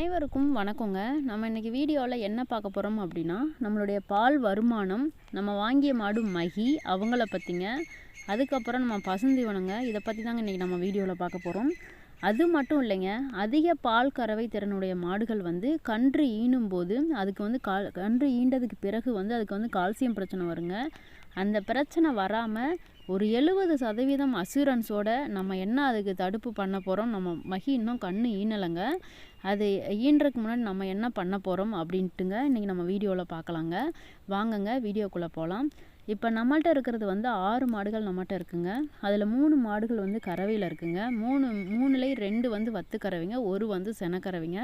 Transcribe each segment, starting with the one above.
அனைவருக்கும் வணக்கங்க. நம்ம இன்றைக்கி வீடியோவில் என்ன பார்க்க போகிறோம் அப்படின்னா நம்மளுடைய பால் வருமானம் நம்ம வாங்கிய மாடு மகி அவங்கள பற்றிங்க அதுக்கப்புறம் நம்ம பசுந்தீவனங்க இதை பற்றி தாங்க இன்றைக்கி நம்ம வீடியோவில் பார்க்க போகிறோம் அது மட்டும் இல்லைங்க. அதிக பால் கறவை திறனுடைய மாடுகள் வந்து கன்று ஈனும் போது அதுக்கு வந்து கால் கன்று ஈண்டதுக்கு பிறகு வந்து அதுக்கு வந்து கால்சியம் பிரச்சனை வருங்க. அந்த பிரச்சனை வராமல் ஒரு எழுபது சதவீதம் அசூரன்ஸோட நம்ம என்ன அதுக்கு தடுப்பு பண்ண போகிறோம் நம்ம மகி இன்னும் கண் ஈனலைங்க அது ஈன்றதுக்கு முன்னாடி நம்ம என்ன பண்ண போகிறோம் அப்படின்ட்டுங்க இன்றைக்கி நம்ம வீடியோவில் பார்க்கலாங்க வாங்கங்க வீடியோக்குள்ளே போகலாம் இப்போ நம்மள்கிட்ட இருக்கிறது வந்து ஆறு மாடுகள் நம்மகிட்ட இருக்குங்க. அதில் மூணு மாடுகள் வந்து கறவையில் இருக்குங்க. மூணு மூணுலேயும் ரெண்டு வந்து வத்து கறவைங்க ஒரு வந்து செனக்கறவைங்க.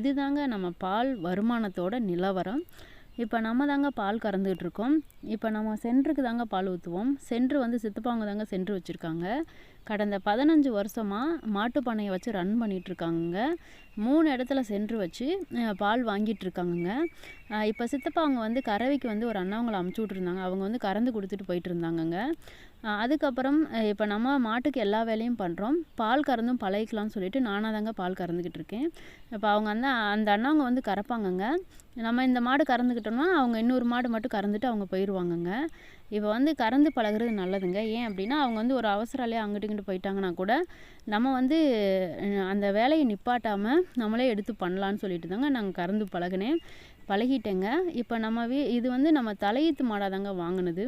இதுதாங்க நம்ம பால் வருமானத்தோட நிலவரம். இப்போ நம்ம தாங்க பால் கறந்துகிட்டு இருக்கோம் இப்போ நம்ம சென்றுக்கு தாங்க பால் ஊற்றுவோம் சென்று வந்து சித்தப்பாங்க தாங்க சென்று வச்சுருக்காங்க. கடந்த பதினஞ்சு வருஷமாக மாட்டு பண்ணையை வச்சு ரன் பண்ணிகிட்ருக்காங்க மூணு இடத்துல சென்று வச்சு பால் வாங்கிட்டு இருக்காங்கங்க இப்போ சித்தப்பா அவங்க வந்து கறவைக்கு வந்து ஒரு அண்ணாவங்களை அமுச்சு விட்ருந்தாங்க அவங்க வந்து கறந்து கொடுத்துட்டு போயிட்டு இருந்தாங்கங்க அதுக்கப்புறம் இப்போ நம்ம மாட்டுக்கு எல்லா வேலையும் பண்ணுறோம் பால் கறந்தும் பழகிக்கலாம்னு சொல்லிட்டு நானாக தாங்க பால் கறந்துக்கிட்டு இருக்கேன் இப்போ அவங்க அந்த அந்த அண்ணாவங்க வந்து கறப்பாங்கங்க. நம்ம இந்த மாடு கறந்துக்கிட்டோம்னா அவங்க இன்னொரு மாடு மட்டும் கறந்துட்டு அவங்க போயிடுவாங்கங்க. இப்போ வந்து கறந்து பழகுறது நல்லதுங்க. ஏன் அப்படின்னா அவங்க வந்து ஒரு அவசராலே அங்கிட்டு இங்கிட்டு போயிட்டாங்கன்னா கூட நம்ம வந்து அந்த வேலையை நிப்பாட்டாமல் நம்மளே எடுத்து பண்ணலான்னு சொல்லிட்டு தாங்க நாங்கள் கறந்து பழகினேன். பழகிட்டேங்க. இப்போ நம்ம வீ இது வந்து நம்ம தலையீத்து மாடாக தாங்க வாங்கினது.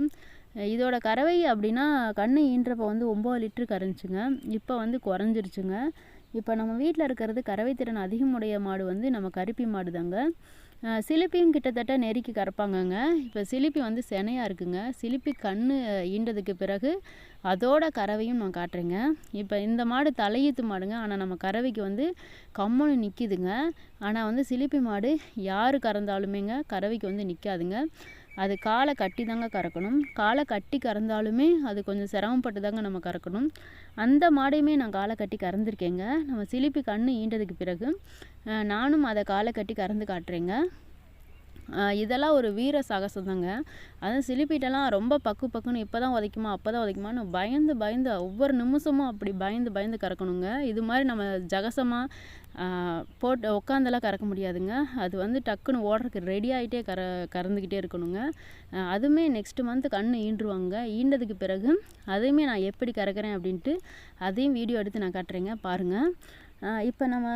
இதோட கறவை அப்படின்னா கண்ணு ஈன்றப்போ வந்து ஒம்பது லிட்ரு கரைஞ்சுங்க இப்போ வந்து குறைஞ்சிருச்சுங்க. இப்போ நம்ம வீட்டில் இருக்கிறது கறவை திறன் அதிகமுடைய மாடு வந்து நம்ம கருப்பி மாடு தாங்க சிலிப்பியும் கிட்டத்தட்ட நெருக்கி கறப்பாங்கங்க. இப்போ சிலிப்பி வந்து செனையாக இருக்குங்க. சிலிப்பி கண் ஈண்டதுக்கு பிறகு அதோட கறவையும் நான் காட்டுறேங்க. இப்போ இந்த மாடு தலையீத்து மாடுங்க. ஆனால் நம்ம கறவைக்கு வந்து கம்முன்னு நிற்கிதுங்க ஆனால் வந்து சிலிப்பி மாடு யார் கறந்தாலுமேங்க கறவைக்கு வந்து நிற்காதுங்க அது காலை கட்டி தாங்க கறக்கணும். காலை கட்டி கறந்தாலுமே அது கொஞ்சம் சிரமப்பட்டு தாங்க நம்ம கறக்கணும். அந்த மாடையுமே நான் காலை கட்டி கறந்துருக்கேங்க. நம்ம சிலிப்பி கண்ணு ஈண்டதுக்கு பிறகு நானும் அதை காலை கட்டி கறந்து காட்டுறேங்க. இதெல்லாம் ஒரு வீர சாகசம் தாங்க அதுவும் சிலிப்பிட்டெல்லாம் ரொம்ப பக்கு பக்குன்னு இப்போ தான் உதைக்குமா அப்போ தான் உதைக்குமான்னு பயந்து பயந்து ஒவ்வொரு நிமிஷமும் அப்படி பயந்து பயந்து கறக்கணுங்க. இது மாதிரி நம்ம ஜகசமாக போட்டு உட்காந்தெல்லாம் கறக்க முடியாதுங்க. அது வந்து டக்குன்னு ஓடுறதுக்கு ரெடி ஆகிட்டே கற கறந்துக்கிட்டே இருக்கணுங்க. அதுவுமே நெக்ஸ்ட் மந்த் கண் ஈன்றுவாங்க ஈண்டதுக்கு பிறகு அதையுமே நான் எப்படி கறக்கிறேன் அப்படின்ட்டு அதையும் வீடியோ எடுத்து நான் காட்டுறேங்க. பாருங்கள் இப்போ நம்ம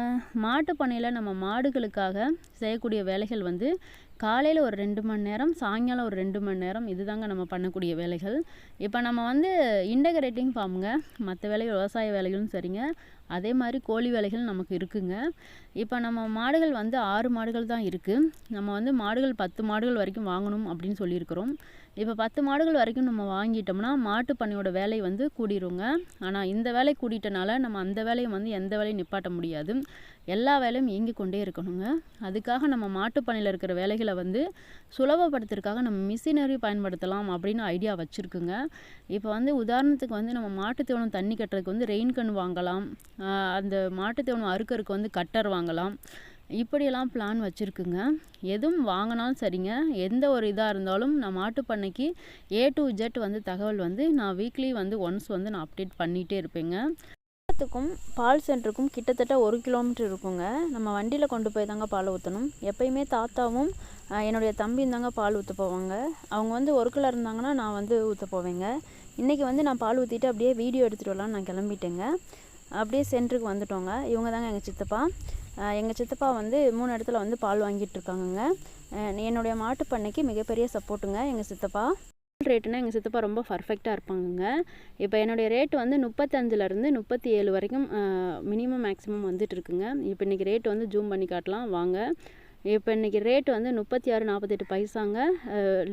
மாட்டு பண்ணையில் நம்ம மாடுகளுக்காக செய்யக்கூடிய வேலைகள் வந்து காலையில் ஒரு ரெண்டு மணி நேரம் சாயங்காலம் ஒரு ரெண்டு மணி நேரம் இதுதாங்க நம்ம பண்ணக்கூடிய வேலைகள். இப்போ நம்ம வந்து இன்டகிரேட்டிங் ஃபார்முங்க. மற்ற வேலை விவசாய வேலைகளும் சரிங்க. அதே மாதிரி கோழி வேலைகள் நமக்கு இருக்குங்க. இப்போ நம்ம மாடுகள் வந்து ஆறு மாடுகள் தான் இருக்குது நம்ம வந்து மாடுகள் பத்து மாடுகள் வரைக்கும் வாங்கணும் அப்படின்னு சொல்லியிருக்கிறோம். இப்போ பத்து மாடுகள் வரைக்கும் நம்ம வாங்கிட்டோம்னா மாட்டு பண்ணையோட வேலை வந்து கூடிருங்க. ஆனால் இந்த வேலை கூடிட்டனால நம்ம அந்த வேலையை வந்து எந்த வேலையும் நிப்பாட்ட முடியாது. எல்லா வேலையும் இயங்கி கொண்டே இருக்கணுங்க. அதுக்காக நம்ம மாட்டுப்பண்ணையில் இருக்கிற வேலைகளை வந்து சுலபப்படுத்துறதுக்காக நம்ம மிஷினரி பயன்படுத்தலாம் அப்படின்னு ஐடியா வச்சுருக்குங்க. இப்போ வந்து உதாரணத்துக்கு வந்து நம்ம மாட்டு தீவனம் தண்ணி கட்டுறதுக்கு வந்து ரெயின் கன் வாங்கலாம். அந்த மாட்டுத் தீவனம் அறுக்கறதுக்கு வந்து கட்டர் வாங்கலாம். இப்படியெல்லாம் பிளான் வச்சுருக்குங்க. எதுவும் வாங்கினாலும் சரிங்க. எந்த ஒரு இதாக இருந்தாலும் நான் மாட்டுப் பண்ணைக்கு ஏ டு ஜெட் வந்து தகவல் வந்து நான் வீக்லி வந்து ஒன்ஸ் வந்து நான் அப்டேட் பண்ணிகிட்டே இருப்பேங்க. க்கும் பால் சென்டருக்கும் கிட்டத்தட்ட ஒரு கிலோமீட்டர் இருக்குங்க. நம்ம வண்டியில் கொண்டு போய் தாங்க பால் ஊற்றணும் எப்பயுமே தாத்தாவும் என்னுடைய தம்பியும் தாங்க பால் ஊற்ற போவாங்க. அவங்க வந்து ஒர்க்கில் இருந்தாங்கன்னா நான் வந்து ஊற்ற போவேங்க. இன்றைக்கி வந்து நான் பால் ஊற்றிட்டு அப்படியே வீடியோ எடுத்துகிட்டு வரலான்னு நான் கிளம்பிட்டேங்க. அப்படியே சென்டருக்கு வந்துட்டோங்க. இவங்க தாங்க எங்கள் சித்தப்பா. எங்கள் சித்தப்பா வந்து மூணு இடத்துல வந்து பால் வாங்கிட்டு இருக்காங்கங்க. என்னுடைய மாட்டு பண்ணைக்கு மிகப்பெரிய சப்போர்ட்டுங்க எங்கள் சித்தப்பா. ரேட்டுனா எங்கள் சித்தப்பா ரொம்ப பர்ஃபெக்டாக இருப்பாங்கங்க. இப்போ என்னுடைய ரேட் வந்து முப்பத்தஞ்சிலேருந்து முப்பத்தி ஏழு வரைக்கும் மினிமம் மேக்ஸிமம் வந்துட்டு இருக்குங்க. இப்போ இன்றைக்கி ரேட் வந்து ஜூம் பண்ணி காட்டலாம் வாங்க. இப்போ இன்றைக்கி ரேட் வந்து முப்பத்தி ஆறு நாற்பத்தெட்டு பைசாங்க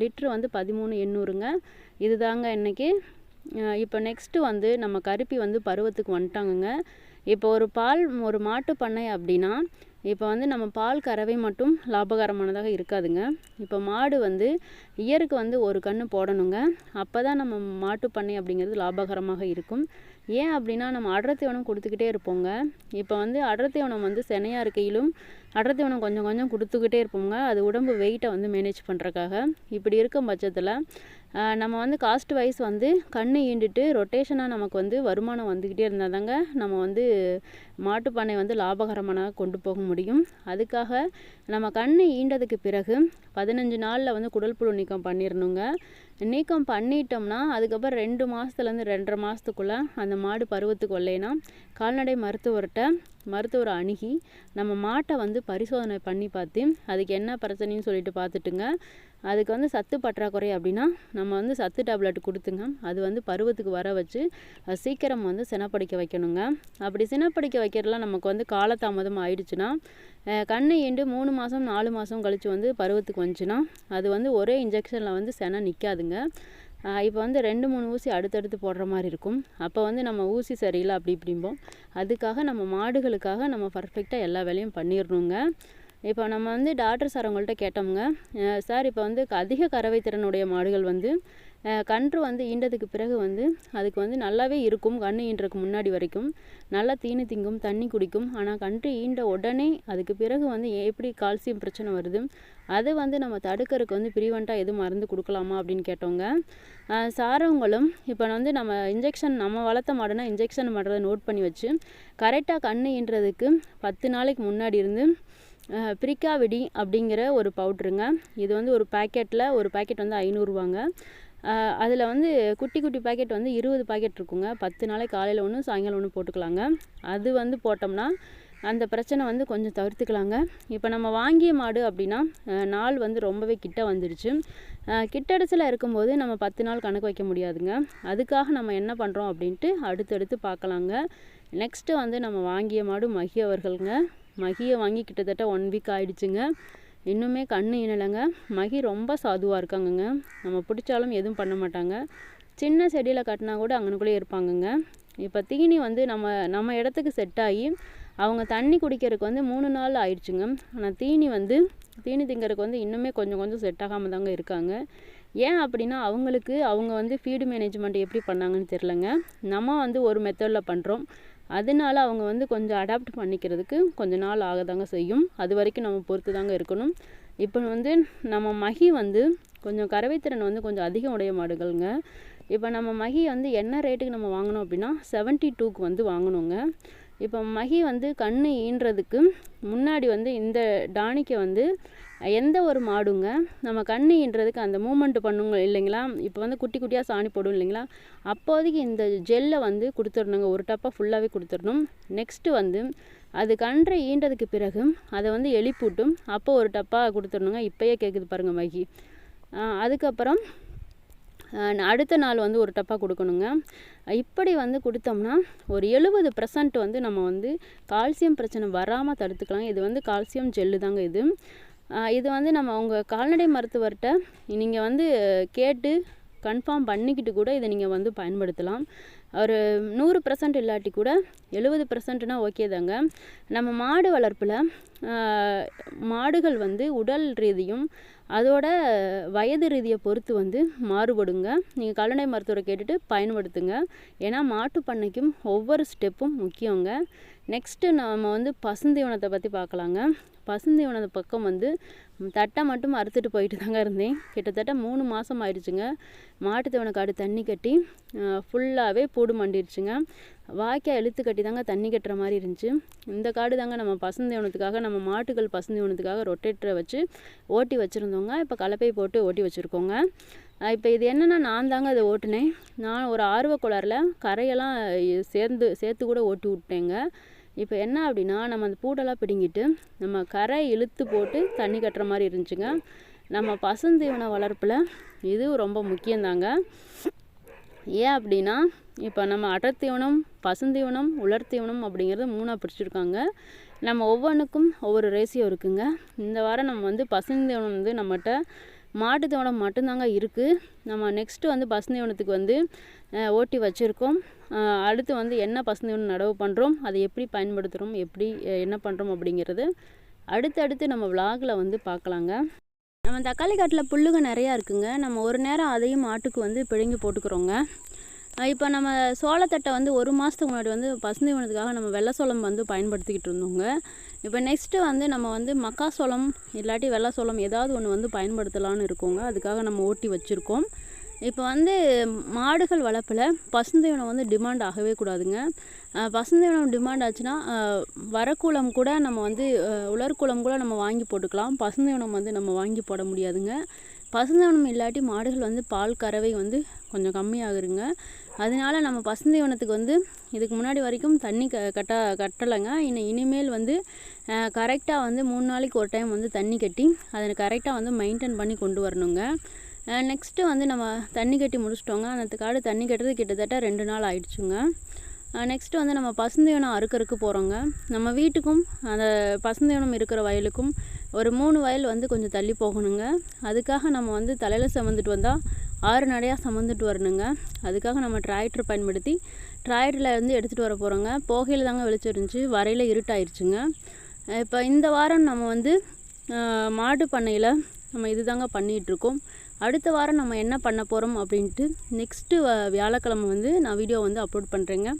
லிட்ரு வந்து பதிமூணு எண்ணூறுங்க. இதுதாங்க இன்றைக்கி இப்போ நெக்ஸ்ட்டு வந்து நம்ம கருப்பி வந்து பருவத்துக்கு வந்துட்டாங்கங்க. இப்போ ஒரு பால் ஒரு மாட்டு பண்ணை அப்படின்னா இப்போ வந்து நம்ம பால் கறவை மட்டும் லாபகரமானதாக இருக்காதுங்க. இப்போ மாடு வந்து இயருக்கு வந்து ஒரு கன்று போடணுங்க. அப்போ தான் நம்ம மாட்டு பண்ணை அப்படிங்கிறது லாபகரமாக இருக்கும். ஏன் அப்படின்னா நம்ம அடர் தீவனம் கொடுத்துக்கிட்டே இருப்போங்க. இப்போ வந்து அடர் தீவனம் வந்து செனையாக இருக்கையிலும் அடர் தீவனம் கொஞ்சம் கொஞ்சம் கொடுத்துக்கிட்டே இருப்போங்க. அது உடம்பு வெயிட்டை வந்து மேனேஜ் பண்ணுறக்காக இப்படி இருக்கும் பட்சத்தில் நம்ம வந்து காஸ்ட் வைஸ் வந்து கண் ஈண்டுட்டு ரொட்டேஷனாக நமக்கு வந்து வருமானம் வந்துக்கிட்டே இருந்தால் தாங்க நம்ம வந்து மாட்டுப்பானை வந்து லாபகரமான கொண்டு போக முடியும். அதுக்காக நம்ம கண் ஈண்டதுக்கு பிறகு பதினஞ்சு நாளில் வந்து குடல் புழு நீக்கம் பண்ணிடணுங்க நீக்கம் பண்ணிட்டோம்னா அதுக்கப்புறம் ரெண்டு மாதத்துலேருந்து ரெண்டரை மாதத்துக்குள்ளே அந்த மாடு பருவத்துக்கு வரலைன்னா கால்நடை மருத்துவர்கிட்ட மருத்துவரை அணுகி நம்ம மாட்டை வந்து பரிசோதனை பண்ணி பார்த்து அதுக்கு என்ன பிரச்சனைன்னு சொல்லிட்டு பார்த்துட்டுங்க. அதுக்கு வந்து சத்து பற்றாக்குறை அப்படின்னா நம்ம வந்து சத்து டேப்லெட் கொடுத்துங்க. அது வந்து பருவத்துக்கு வர வச்சு அது சீக்கிரம் வந்து சினப்படிக்க வைக்கணுங்க. அப்படி சினப்படிக்க வைக்கிறதுலாம் நமக்கு வந்து காலதாமதம் ஆயிடுச்சுன்னா கண்ணை ஈண்டு மூணு மாதம் நாலு மாதம் கழித்து வந்து பருவத்துக்கு வந்துச்சுன்னா அது வந்து ஒரே இன்ஜெக்ஷனில் வந்து செனை நிற்காதுங்க இப்போ வந்து ரெண்டு மூணு ஊசி அடுத்தடுத்து போடுற மாதிரி இருக்கும். அப்போ வந்து நம்ம ஊசி சரியில்லை அப்படி இப்படிம்போம். அதுக்காக நம்ம மாடுகளுக்காக நம்ம பர்ஃபெக்டாக எல்லா வேலையும் பண்ணிடணுங்க இப்போ நம்ம வந்து டாக்டர் சார் அவங்கள்ட்ட கேட்டோம்ங்க. சார் இப்போ வந்து அதிக கறவை திறனுடைய மாடுகள் வந்து கன்று வந்து ஈண்டதுக்கு பிறகு வந்து அதுக்கு வந்து நல்லாவே இருக்கும் கன்று ஈன்றதுக்கு முன்னாடி வரைக்கும். நல்லா தீனி திங்கும் தண்ணி குடிக்கும். ஆனால் கன்று ஈண்ட உடனே அதுக்கு பிறகு வந்து எப்படி கால்சியம் பிரச்சனை வருது அதை வந்து நம்ம தடுக்கிறதுக்கு வந்து ப்ரீவெண்ட்டாக எதுவும் மருந்து கொடுக்கலாமா அப்படின்னு கேட்டோங்க சாரவங்களும் இப்போ வந்து நம்ம இன்ஜெக்ஷன் நம்ம வளர்த்த மாடுனா இன்ஜெக்ஷன் பண்ணுறதை நோட் பண்ணி வச்சு கரெக்டாக கன்று ஈன்றதுக்கு பத்து நாளைக்கு முன்னாடி இருந்து பிரிக்காவிடி அப்படிங்கிற ஒரு பவுட்ருங்க இது வந்து ஒரு பேக்கெட்டில் ஒரு பேக்கெட் வந்து ஐநூறுரூவாங்க அதில் வந்து குட்டி குட்டி பாக்கெட் வந்து இருபது பாக்கெட் இருக்குங்க. பத்து நாளைக்கு காலையில் ஒன்று சாயங்காலம் ஒன்று போட்டுக்கலாங்க. அது வந்து போட்டோம்னா அந்த பிரச்சனை வந்து கொஞ்சம் தவிர்த்துக்கலாங்க. இப்போ நம்ம வாங்கிய மாடு அப்படின்னா நாள் வந்து ரொம்பவே கிட்ட வந்துடுச்சு அஹ் கிட்டடிச்சில் இருக்கும்போது நம்ம பத்து நாள் கணக்கு வைக்க முடியாதுங்க. அதுக்காக நம்ம என்ன பண்ணுறோம் அப்படின்ட்டு அடுத்தடுத்து பார்க்கலாங்க. நெக்ஸ்ட்டு வந்து நம்ம வாங்கிய மாடு மகி அவர்களுங்க. மகியை வாங்கி கிட்டத்தட்ட ஒன் வீக் ஆயிடுச்சுங்க. இன்னுமே கண் இனலைங்க மகி ரொம்ப சாதுவாக இருக்காங்கங்க. நம்ம பிடிச்சாலும் எதுவும் பண்ண மாட்டாங்க. சின்ன செடியில் கட்டினா கூட அங்கனுக்குள்ளே இருப்பாங்கங்க. இப்போ தீனி வந்து நம்ம நம்ம இடத்துக்கு செட் ஆகி அவங்க தண்ணி குடிக்கிறதுக்கு வந்து மூணு நாள் ஆயிடுச்சுங்க. ஆனால் தீனி வந்து தீனி திங்கிறதுக்கு வந்து இன்னுமே கொஞ்சம் கொஞ்சம் செட் ஆகாமல் தாங்க இருக்காங்க. ஏன் அப்படின்னா அவங்களுக்கு அவங்க வந்து ஃபீடு மேனேஜ்மெண்ட் எப்படி பண்ணாங்கன்னு தெரிலங்க நம்ம வந்து ஒரு மெத்தடில் பண்ணுறோம் அதனால அவங்க வந்து கொஞ்சம் அடாப்ட் பண்ணிக்கிறதுக்கு கொஞ்சம் நாள் ஆகதாங்க செய்யும். அது வரைக்கும் நம்ம பொறுத்து தாங்க இருக்கணும். இப்போ வந்து நம்ம மகி வந்து கொஞ்சம் கறவைத்திறன் வந்து கொஞ்சம் அதிகம் உடைய மாடுகள்ங்க. இப்போ நம்ம மகி வந்து என்ன ரேட்டுக்கு நம்ம வாங்கணும் அப்படின்னா செவன்ட்டி டூக்கு வந்து வாங்கணுங்க. இப்போ மகி வந்து கண் ஈன்றதுக்கு முன்னாடி வந்து இந்த டானிக்கை வந்து எந்த ஒரு மாடுங்க நம்ம கண்ணு ஈன்றதுக்கு அந்த மூமெண்ட் பண்ணுங்க இல்லைங்களா? இப்போ வந்து குட்டி குட்டியாக சாணி போடும் இல்லைங்களா? அப்போதைக்கு இந்த ஜெல்லை வந்து கொடுத்துடணுங்க. ஒரு டப்பா ஃபுல்லாகவே கொடுத்துடணும். நெக்ஸ்ட்டு வந்து அது கன்றை ஈன்றதுக்கு பிறகு அதை வந்து எழுப்பிவிட்டும் அப்போ ஒரு டப்பா கொடுத்துடணுங்க. இப்போயே கேட்குது பாருங்கள் மகி. அதுக்கப்புறம் அடுத்த நாள் வந்து ஒரு டப்பா கொடுக்கணுங்க. இப்படி வந்து கொடுத்தோம்னா ஒரு எழுபது பர்சன்ட் வந்து நம்ம வந்து கால்சியம் பிரச்சனை வராமல் தடுத்துக்கலாம். இது வந்து கால்சியம் ஜெல்லு தாங்க இது. இது வந்து நம்ம உங்கள் கால்நடை மருத்துவர்கிட்ட நீங்கள் வந்து கேட்டு கன்ஃபார்ம் பண்ணிக்கிட்டு கூட இதை நீங்கள் வந்து பயன்படுத்தலாம். ஒரு நூறு பர்சன்ட் இல்லாட்டி கூட எழுபது பர்சன்ட்னா ஓகே தாங்க. நம்ம மாடு வளர்ப்பில் மாடுகள் வந்து உடல் ரீதியும் அதோட வயது ரீதியை பொறுத்து வந்து மாறுபடுங்க. நீங்கள் கால்நடை மருத்துவரை கேட்டுட்டு பயன்படுத்துங்க. ஏன்னா மாட்டு பண்ணைக்கும் ஒவ்வொரு ஸ்டெப்பும் முக்கியங்க. நெக்ஸ்ட்டு நம்ம வந்து பசுந்தீவனத்தை பற்றி பார்க்கலாங்க. பசுந்தீவனத்து பக்கம் வந்து தட்டை மட்டும் அறுத்துட்டு போயிட்டு தாங்க இருந்தேன். கிட்டத்தட்ட மூணு மாதம் ஆயிடுச்சுங்க. மாட்டு தீவன காடு தண்ணி கட்டி ஃபுல்லாகவே பூடு மண்டிடுச்சுங்க வாய்க்கால் இழுத்து கட்டி தாங்க தண்ணி கட்டுற மாதிரி இருந்துச்சு. இந்த காடு தாங்க நம்ம பசுந்தீவனத்துக்காக நம்ம மாட்டுகள் பசுந்தீவனத்துக்காக ரொட்டேட்டரை வச்சு ஓட்டி வச்சுருந்தோங்க. இப்போ கலப்பை போட்டு ஓட்டி வச்சுருக்கோங்க. இப்போ இது என்னென்னா நான் தாங்க அதை ஓட்டினேன். நான் ஒரு ஆர்வ குளரில் கரையெல்லாம் சேர்ந்து சேர்த்து கூட ஓட்டி விட்டேங்க. இப்போ என்ன அப்படின்னா நம்ம அந்த பூட்டெல்லாம் பிடுங்கிட்டு நம்ம கரை இழுத்து போட்டு தண்ணி கட்டுற மாதிரி இருந்துச்சுங்க. நம்ம பசுந்தீவன வளர்ப்பில் இது ரொம்ப முக்கியந்தாங்க. ஏன் அப்படின்னா இப்போ நம்ம அடர்த்தீவனம் பசுந்தீவனம் உலர்த்தீவனம் அப்படிங்கிறது மூணாக பிரிச்சுருக்காங்க. நம்ம ஒவ்வொன்றுக்கும் ஒவ்வொரு ரேசியோ இருக்குங்க. இந்த வாரம் நம்ம வந்து பசுந்தீவனம் வந்து நம்மகிட்ட மாட்டு தீவனம் மட்டும்தாங்க இருக்குது நம்ம நெக்ஸ்ட்டு வந்து பசுந்தீவனத்துக்கு வந்து ஓட்டி வச்சுருக்கோம். அடுத்து வந்து என்ன பசுந்தீவனம் நடவு பண்ணுறோம் அதை எப்படி பயன்படுத்துகிறோம் எப்படி என்ன பண்ணுறோம் அப்படிங்கிறது அடுத்தடுத்து நம்ம விலாகில் வந்து பார்க்கலாங்க. நம்ம தக்காளி காட்டில் புல்லுங்க நிறையா இருக்குங்க. நம்ம ஒரு நேரம் அதையும் மாட்டுக்கு வந்து பிடுங்கி போட்டுக்கிறோங்க. இப்போ நம்ம சோளத்தட்டை வந்து ஒரு மாதத்துக்கு முன்னாடி வந்து பசுந்தீவனத்துக்காக நம்ம வெள்ளை சோளம் வந்து பயன்படுத்திக்கிட்டு இருந்தோங்க. இப்போ நெக்ஸ்ட்டு வந்து நம்ம வந்து மக்காசோளம் இல்லாட்டி வெள்ளை சோளம் ஏதாவது ஒன்று வந்து பயன்படுத்தலான்னு இருக்கோங்க. அதுக்காக நம்ம ஓட்டி வச்சுருக்கோம். இப்போ வந்து மாடுகள் வளர்ப்பில் பசுந்தீவனம் வந்து டிமாண்ட் ஆகவே கூடாதுங்க. பசுந்தீவனம் டிமாண்ட் ஆச்சுன்னா வரக்கூலம் கூட நம்ம வந்து அஹ் கூட நம்ம வாங்கி போட்டுக்கலாம். பசுந்தீவனம் வந்து நம்ம வாங்கி போட முடியாதுங்க. பசுந்தீவனம் இல்லாட்டி மாடுகள் வந்து பால் கறவை வந்து கொஞ்சம் கம்மியாகுதுங்க அதனால நம்ம பசுந்தீவனத்துக்கு வந்து இதுக்கு முன்னாடி வரைக்கும் தண்ணி க கட்ட கட்டலைங்க. இனி இனிமேல் வந்து கரெக்டாக வந்து மூணு நாளைக்கு ஒரு டைம் வந்து தண்ணி கட்டி அதை கரெக்டாக வந்து மெயின்டைன் பண்ணி கொண்டு வரணுங்க. நெக்ஸ்ட்டு வந்து நம்ம தண்ணி கட்டி முடிச்சிட்டோங்க. அந்த காடு தண்ணி கட்டுறது கிட்டத்தட்ட ரெண்டு நாள் ஆயிடுச்சுங்க. நெக்ஸ்ட்டு வந்து நம்ம பசுந்தீவனம் அறுக்கறதுக்கு போகிறோங்க நம்ம வீட்டுக்கும் அந்த பசுந்தீவனம் இருக்கிற வயலுக்கும் ஒரு மூணு வயல் வந்து கொஞ்சம் தள்ளி போகணுங்க. அதுக்காக நம்ம வந்து தலையில் சுமந்துட்டு வந்தால் ஆறு நடையாக சுமந்துட்டு வரணுங்க. அதுக்காக நம்ம டிராக்டர் பயன்படுத்தி டிராக்டரில் வந்து எடுத்துகிட்டு வர போகிறோங்க போகையில் தாங்க வெளிச்சம் இருந்துச்சு. வரையில் இருட்டாயிருச்சுங்க. இப்போ இந்த வாரம் நம்ம வந்து மாட்டு மாடு பண்ணையில் நம்ம இது தாங்க பண்ணிகிட்ருக்கோம் அடுத்த வாரம் நம்ம என்ன பண்ண போகிறோம் அப்படின்ட்டு நெக்ஸ்ட்டு வியாழக்கிழமை வந்து நான் வீடியோ வந்து அப்லோட் பண்ணுறேங்க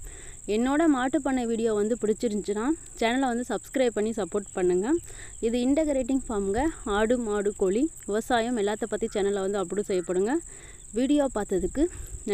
என்னோட மாட்டுப்பண்ணை வீடியோ வந்து பிடிச்சிருந்துச்சுன்னா சேனலை வந்து சப்ஸ்கிரைப் பண்ணி சப்போர்ட் பண்ணுங்கள் இது இன்டகிரேட்டிங் ஃபார்முங்க ஆடு மாடு கோழி விவசாயம் எல்லாத்த பற்றி சேனலில் வந்து அப்லோட் செய்யப்படுங்க. வீடியோ பார்த்ததுக்கு நன்றி.